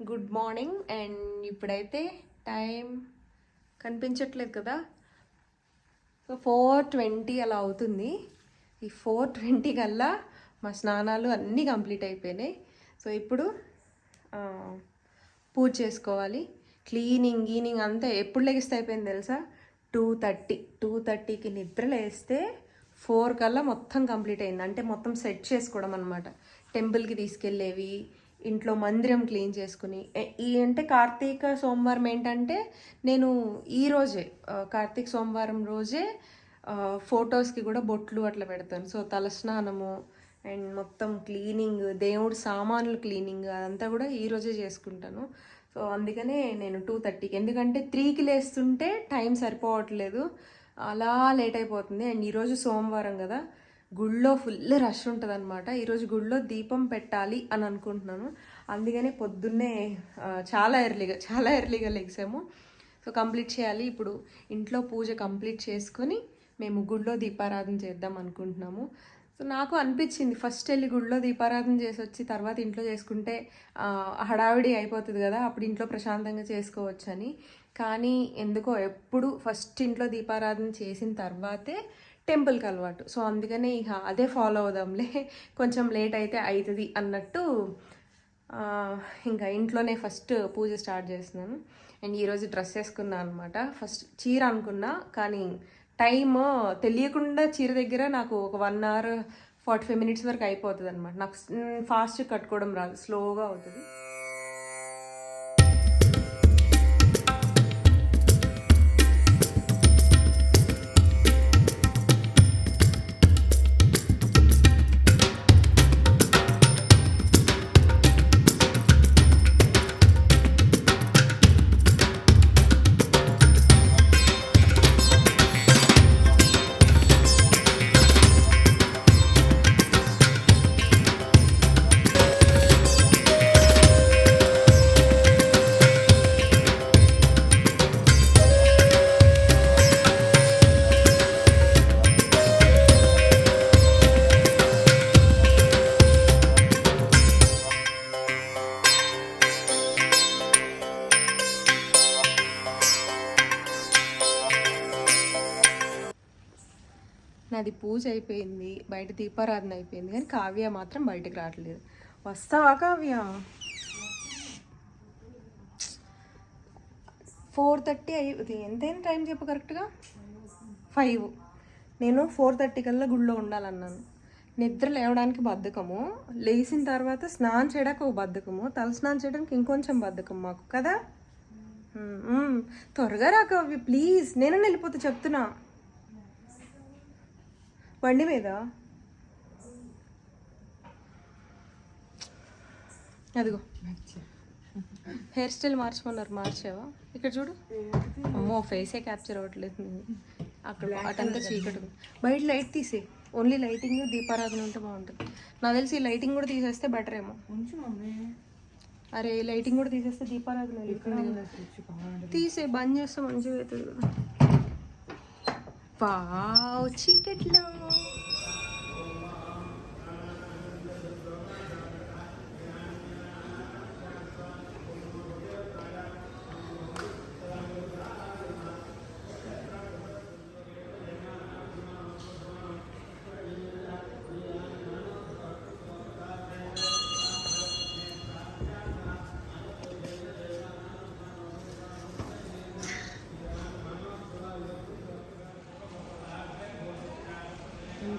Good morning. And ఇప్పుడైతే time కనిపించట్లేదు కదా. సో ఫోర్ ట్వంటీ అలా అవుతుంది. ఈ ఫోర్ ట్వంటీ కల్లా మా స్నానాలు అన్నీ కంప్లీట్ అయిపోయినాయి. సో ఇప్పుడు పూజ చేసుకోవాలి. క్లీనింగ్ గీనింగ్ అంతా ఎప్పుడు లెగిస్తే అయిపోయింది తెలుసా? Two thirty. టూ థర్టీకి నిద్ర లేస్తే ఫోర్ కల్లా మొత్తం కంప్లీట్ అయింది. అంటే మొత్తం సెట్ చేసుకోవడం అనమాట టెంపుల్కి తీసుకెళ్ళేవి ఇంట్లో మందిరం క్లీన్ చేసుకుని. ఈ అంటే కార్తీక సోమవారం ఏంటంటే నేను ఈరోజే కార్తీక సోమవారం రోజే ఫొటోస్కి కూడా బొట్లు అట్లా పెడతాను. సో తలస్నానము అండ్ మొత్తం క్లీనింగ్ దేవుడి సామాన్లు క్లీనింగ్ అదంతా కూడా ఈ రోజే చేసుకుంటాను. సో అందుకనే నేను టూ థర్టీకి ఎందుకంటే త్రీకి లేస్తుంటే టైం సరిపోవట్లేదు. అలా లేట్ అయిపోతుంది. అండ్ ఈరోజు సోమవారం కదా గుళ్ళో ఫుల్ రష్ ఉంటుంది అనమాట ఈరోజు గుళ్ళో దీపం పెట్టాలి అని అనుకుంటున్నాను. అందుకనే పొద్దున్నే చాలా ఎర్లీగా చాలా ఎర్లీగా లెగ్సాము. సో కంప్లీట్ చేయాలి. ఇప్పుడు ఇంట్లో పూజ కంప్లీట్ చేసుకొని మేము గుళ్ళో దీపారాధన చేద్దాం అనుకుంటున్నాము. సో నాకు అనిపించింది ఫస్ట్ వెళ్ళి గుళ్ళో దీపారాధన చేసి వచ్చి తర్వాత ఇంట్లో చేసుకుంటే హడావిడి అయిపోతుంది కదా అప్పుడు ఇంట్లో ప్రశాంతంగా చేసుకోవచ్చని. కానీ ఎందుకో ఎప్పుడు ఫస్ట్ ఇంట్లో దీపారాధన చేసిన తర్వాతే టెంపుల్కి అలవాటు. సో అందుకనే ఇక అదే ఫాలో అవుదాంలే. కొంచెం లేట్ అయితే అవుతుంది అన్నట్టు ఇంకా ఇంట్లోనే ఫస్ట్ పూజ స్టార్ట్ చేస్తున్నాను. అండ్ ఈరోజు డ్రెస్ వేసుకున్నాను అనమాట ఫస్ట్ చీర అనుకున్నా కానీ టైమ్ తెలియకుండా చీర దగ్గర నాకు ఒక one hour forty five minutes వరకు అయిపోతుంది అనమాట నాకు ఫాస్ట్ కట్టుకోవడం రాదు స్లోగా అవుతుంది. పూజ అయిపోయింది బయట దీపారాధన అయిపోయింది కానీ కావ్య మాత్రం బయటకు రావట్లేదు. వస్తావా కావ్య? ఫోర్ థర్టీ అయ్యి ఎంతైనా టైం చెప్పు కరెక్ట్గా? ఫైవ్. నేను ఫోర్ థర్టీ కల్లా గుళ్ళో ఉండాలన్నాను. నిద్ర లేవడానికి బద్ధకము. లేచిన తర్వాత స్నానం చేయడానికి ఒక బద్ధకము. తల స్నానం చేయడానికి ఇంకొంచెం బద్ధకం మాకు కదా? త్వరగా రాకవి ప్లీజ్. నేను వెళ్ళిపోతే చెప్తున్నా. బండి మీద? అదిగో. హెయిర్ స్టైల్ మార్చమన్నారు మార్చావా? ఇక్కడ చూడు. అమ్మో ఫేసే క్యాప్చర్ అవ్వట్లేదు. అక్కడ అటంతా చీకటి. బయట లైట్ తీసే ఓన్లీ లైటింగ్ దీపారాధన ఉంటే బాగుంటుంది. నాకు తెలిసి లైటింగ్ కూడా తీసేస్తే బెటర్ ఏమో. అరే లైటింగ్ కూడా తీసేస్తే దీపారాధన తీసే బంద్ చేస్తే మంచిగా అవుతుంది కదా. পাও ছিকেটলো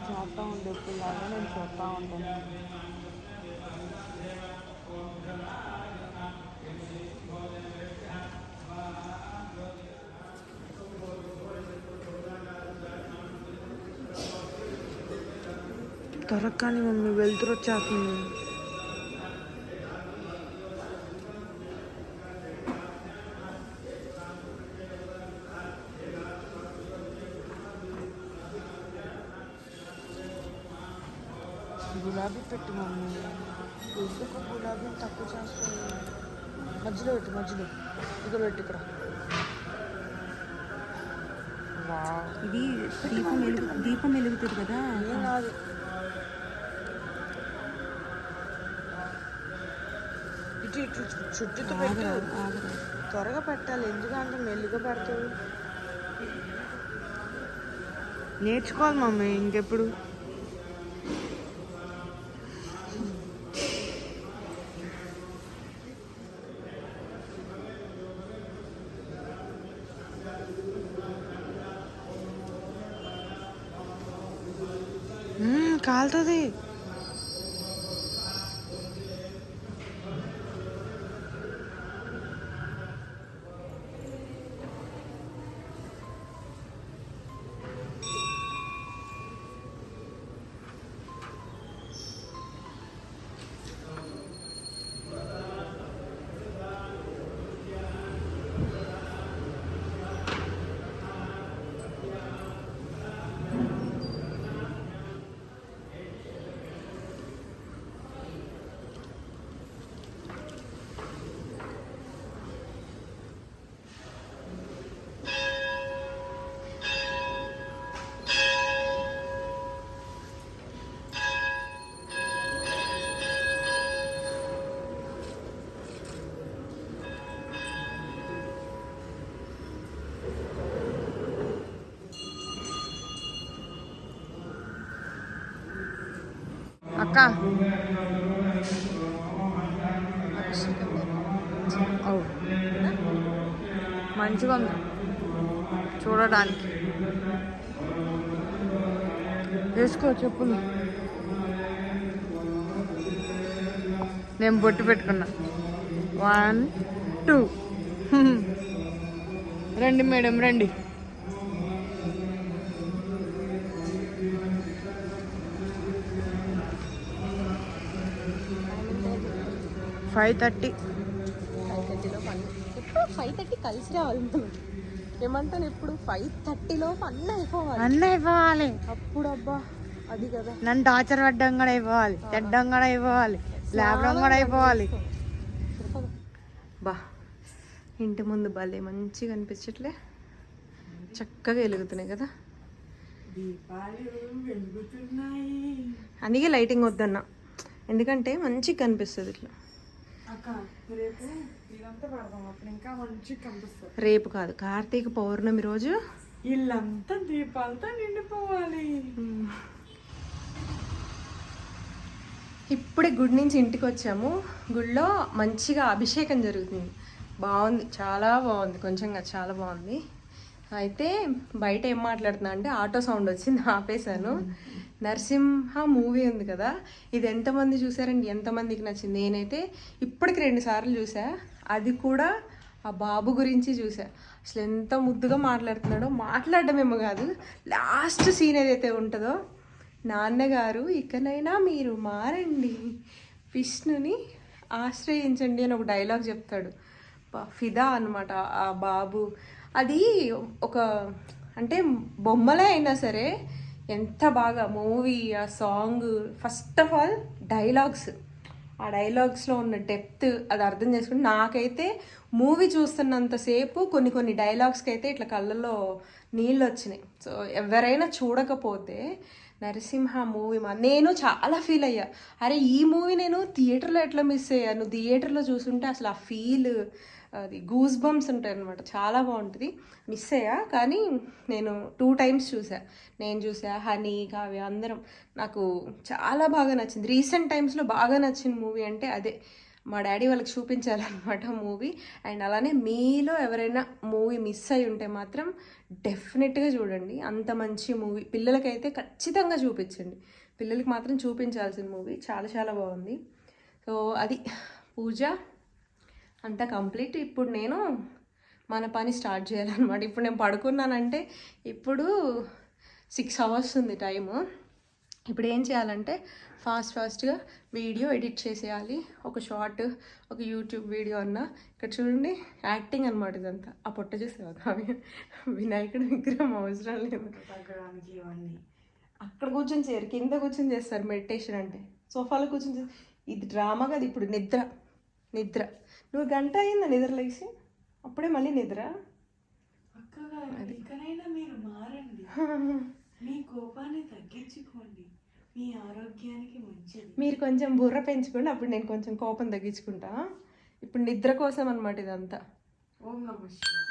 చూస్తూ ఉండే పిల్లలు నేను చూస్తూ ఉంటాను దొరకని మమ్మీ వెళ్తురు వచ్చేస్తుంది గులాబీ పెట్టు మమ్మీ ఎందుకు గులాబీ తక్కువ చేస్తుంది మధ్యలో పెట్టు మధ్యలో. ఇక్కడ పెట్టు ఇక్కడ. ఇది దీపం వెలుగు దీపం వెలుగుతుంది కదా? కాదు. ఇటు ఇటు చుట్టూ పెట్టు. త్వరగా పెట్టాలి. ఎందుకు అంత మెల్లిగా పెడతావు? నేర్చుకోవాలి మమ్మీ ఇంకెప్పుడు? కాలుతుంది. అక్క. మంచిగా ఉంది చూడడానికి. వేసుకో చెప్పులు నేను బొట్టు పెట్టుకున్నా. One two. రండి మేడం రండి. Five thirty. ఫైవ్ థర్టీలో పన్ను ఎప్పుడు ఫైవ్ థర్టీ కలిసి రావాలి ఏమంటాను ఎప్పుడు? ఫైవ్ థర్టీలో పన్ను అయిపోవాలి. అన్న ఇవ్వాలి అప్పుడు అబ్బా అది కదా. నన్ను టార్చర్ పడ్డం కూడా అయిపోవాలి. చెడ్డం కూడా అయిపోవాలి. లేపడం కూడా అయిపోవాలి. బా ఇంటి ముందు భలే మంచిగా అనిపించట్లే. చక్కగా వెలుగుతున్నాయి కదా. అందుకే లైటింగ్ వద్దన్నా. ఎందుకంటే మంచిగా కనిపిస్తుంది ఇట్లా. రేపు కాదు కార్తీక పౌర్ణమి రోజు? ఇల్లంతా దీపాలతో నిండిపోవాలి. ఇప్పుడే గుడి నుంచి ఇంటికి వచ్చాము. గుడిలో మంచిగా అభిషేకం జరుగుతుంది. బాగుంది చాలా బాగుంది కొంచెంగా చాలా బాగుంది. అయితే బయట ఏం మాట్లాడుతున్నా అంటే ఆటో సౌండ్ వచ్చింది ఆపేశాను. నరసింహ మూవీ ఉంది కదా ఇది ఎంతమంది చూసారండి? ఎంతమందికి నచ్చింది? నేనైతే ఇప్పటికి రెండు సార్లు చూసా. అది కూడా ఆ బాబు గురించి చూసా. అసలు ఎంత ముద్దుగా మాట్లాడుతున్నాడో మాట్లాడడమేమో కాదు. లాస్ట్ సీన్ ఏదైతే ఉంటుందో నాన్నగారు ఇకనైనా మీరు మారండి. విష్ణుని ఆశ్రయించండి అని ఒక డైలాగ్ చెప్తాడు. ఫిదా అనమాట ఆ బాబు. అది ఒక అంటే బొమ్మలే అయినా సరే ఎంత బాగా మూవీ ఆ song first of all dialogues ఆ డైలాగ్స్లో ఉన్న డెప్త్ అది అర్థం చేసుకుని నాకైతే మూవీ చూస్తున్నంతసేపు కొన్ని కొన్ని డైలాగ్స్కి అయితే ఇట్లా కళ్ళల్లో నీళ్ళు వచ్చినాయి. సో ఎవరైనా చూడకపోతే నరసింహ మూవీ మా నేను చాలా ఫీల్ అయ్యా. అరే ఈ మూవీ నేను థియేటర్లో ఎట్లా మిస్ అయ్యాను? థియేటర్లో చూసుంటే అసలు ఆ ఫీల్ అది గూస్ బంప్స్ ఉంటాయి అనమాట చాలా బాగుంటుంది. మిస్ అయ్యా కానీ నేను టూ టైమ్స్ చూసా. నేను చూసా హనీ కావ్య అందరం. నాకు చాలా బాగా నచ్చింది. రీసెంట్ టైమ్స్లో బాగా నచ్చిన మూవీ అంటే అదే. మా డాడీ వాళ్ళకి చూపించాలన్నమాట మూవీ అండ్ అలానే మీలో ఎవరైనా మూవీ మిస్ అయి ఉంటే మాత్రం డెఫినెట్గా చూడండి. అంత మంచి మూవీ పిల్లలకైతే ఖచ్చితంగా చూపించండి. పిల్లలకి మాత్రం చూపించాల్సిన మూవీ చాలా చాలా బాగుంది. సో అది. పూజ. అంతా కంప్లీట్ ఇప్పుడు నేను మన పని స్టార్ట్ చేయాలన్నమాట. ఇప్పుడు నేను పడుకున్నానంటే ఇప్పుడు సిక్స్ అవర్స్ ఉంది టైము. ఇప్పుడు ఏం చేయాలంటే ఫాస్ట్ ఫాస్ట్గా వీడియో ఎడిట్ చేసేయాలి. ఒక షార్ట్ ఒక యూట్యూబ్ వీడియో అన్న. ఇక్కడ చూడండి యాక్టింగ్ అనమాట ఇదంతా. ఆ పొట్ట చూసేవాళ్ళు వినాయకుడు విగ్రహం అవసరం లేదు. అక్కడ కూర్చొని చేయరు. కింద కూర్చొని చేస్తారు మెడిటేషన్ అంటే. సోఫాలో కూర్చొని చేస్తారు ఇది డ్రామా కాదు ఇప్పుడు నిద్ర. నిద్ర. నువ్వు గంట అయిందా నిద్ర లేచి? అప్పుడే మళ్ళీ నిద్ర? ఇకనైనా మీరు మారండి. మీ కోపాన్ని తగ్గించుకోండి. మీ ఆరోగ్యానికి మంచిది. మీరు కొంచెం బుర్ర పెంచుకోండి అప్పుడు నేను కొంచెం కోపం తగ్గించుకుంటా. ఇప్పుడు నిద్ర కోసం అనమాట ఇదంతా. ఓం నమ శివాయ.